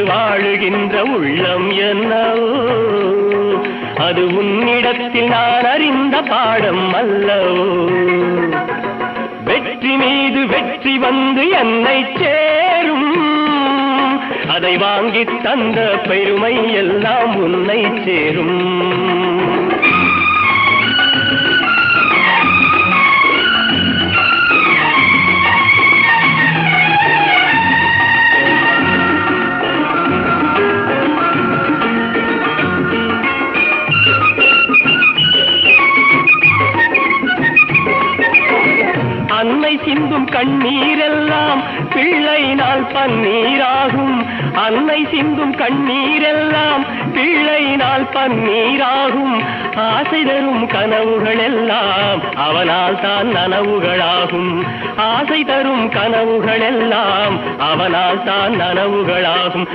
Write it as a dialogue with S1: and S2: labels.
S1: விட்டு வாழுகின்ற உள்ளம் என்னவோ? அது உன்னிடத்தில் நான் அறிந்த பாடம் அல்லவோ? வெற்றி மீது வெற்றி வந்து என்னை சேரும். அதை வாங்கி தந்த பெருமை எல்லாம் உன்னை சேரும். அன்னை சிந்தும் கண்ணீரெல்லாம் பிள்ளை நாள் பன்னீராகும். அன்னை சிந்தும் கண்ணீரெல்லாம் பிள்ளை நாள் பன்னீராகும். ஆசை தரும் கனவுகள் எல்லாம் அவனால் தான் நனவுகளாகும். ஆசை தரும் கனவுகள் எல்லாம் அவனால் தான் நனவுகளாகும்.